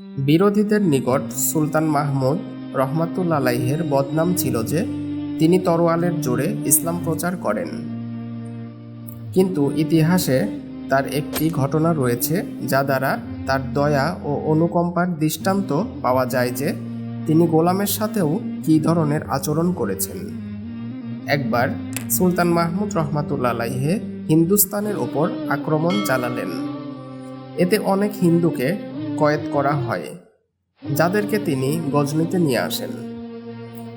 বিরোধীদের নিকট সুলতান মাহমুদ রহমাতুল্লাহের বদনাম ছিল যে তিনি তরোয়ালের জোরে ইসলাম প্রচার করেন। কিন্তু ইতিহাসে তার একটি ঘটনা রয়েছে যা দ্বারা তার দয়া ও অনুকম্পার দৃষ্টান্ত পাওয়া যায় যে তিনি গোলামের সাথেও কী ধরনের আচরণ করেছেন। একবার সুলতান মাহমুদ রহমাতুল্লাহে হিন্দুস্তানের ওপর আক্রমণ চালালেন। এতে অনেক হিন্দুকে কয়েদ করা হয়, যাদেরকে তিনি গজনিতে নিয়ে আসেন।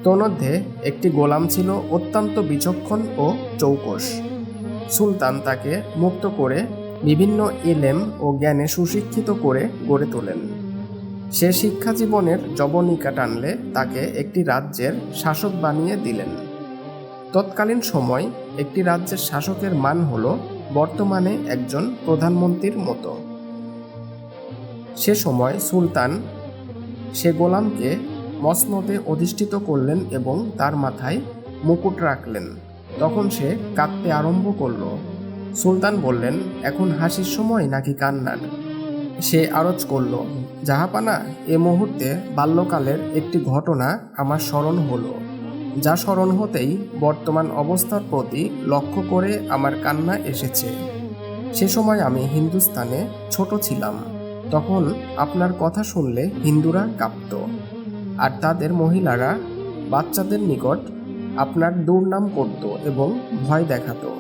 তন্মধ্যে একটি গোলাম ছিল অত্যন্ত বিচক্ষণ ও চৌকস সুলতান তাকে মুক্ত করে বিভিন্ন এলেম ও জ্ঞানে সুশিক্ষিত করে গড়ে তোলেন। সে শিক্ষা জীবনের জবনিকা টানলে তাকে একটি রাজ্যের শাসক বানিয়ে দিলেন। তৎকালীন সময় একটি রাজ্যের শাসকের মান হল বর্তমানে একজন প্রধানমন্ত্রীর মতো। সে সময় সুলতান সে গোলামকে মসনদে অধিষ্ঠিত করলেন এবং তার মাথায় মুকুট রাখলেন। তখন সে কাঁদতে আরম্ভ করল। সুলতান বললেন, এখন হাসির সময় নাকি কান্নার? সে আরজ করল জাহাপানা এ মুহূর্তে বাল্যকালের একটি ঘটনা আমার স্মরণ হলো, যা স্মরণ হতেই বর্তমান অবস্থার প্রতি লক্ষ্য করে আমার কান্না এসেছে। সে সময় আমি হিন্দুস্তানে ছোট ছিলাম। তখন আপনার কথা শুনলে হিন্দুরা কাঁপত। আর তাদের মহিলারা বাচ্চাদের নিকট আপনার দুর্নাম করত এবং ভয় দেখাতো।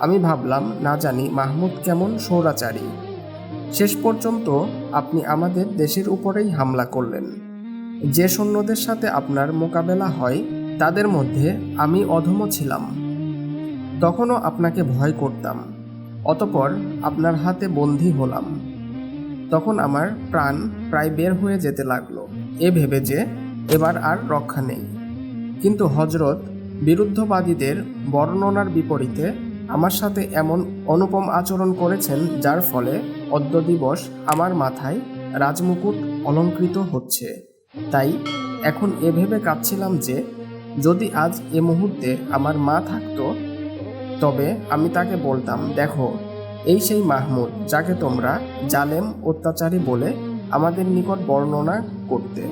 আমি ভাবলাম, না জানি মাহমুদ কেমন সৌরাচারী শেষ পর্যন্ত আপনি আমাদের দেশের উপরেই হামলা করলেন। যে সৈন্যদের সাথে আপনার মোকাবেলা হয়, তাদের মধ্যে আমি অধম ছিলাম। তখনও আপনাকে ভয় করতাম। অতপর আপনার হাতে বন্দী হলাম। তখন আমার প্রাণ প্রায় বের হয়ে যেতে লাগল। এ ভেবে যে এবার আর রক্ষা নেই। কিন্তু হজরত বিরুদ্ধবাদীদের বর্ণনার বিপরীতে আমার সাথে এমন অনুপম আচরণ করেছেন, যার ফলে অদ্য দিবস আমার মাথায় রাজমুকুট অলঙ্কৃত হচ্ছে। তাই এখন এ ভেবে কাঁদছিলাম যে যদি আজ এ মুহূর্তে আমার মা থাকতো, তবে আমি তাকে বলতাম, দেখো এই সেই মাহমুদ যাকে তোমরা জালেম অত্যাচারী বলে আমাদের নিকট বর্ণনা করতে।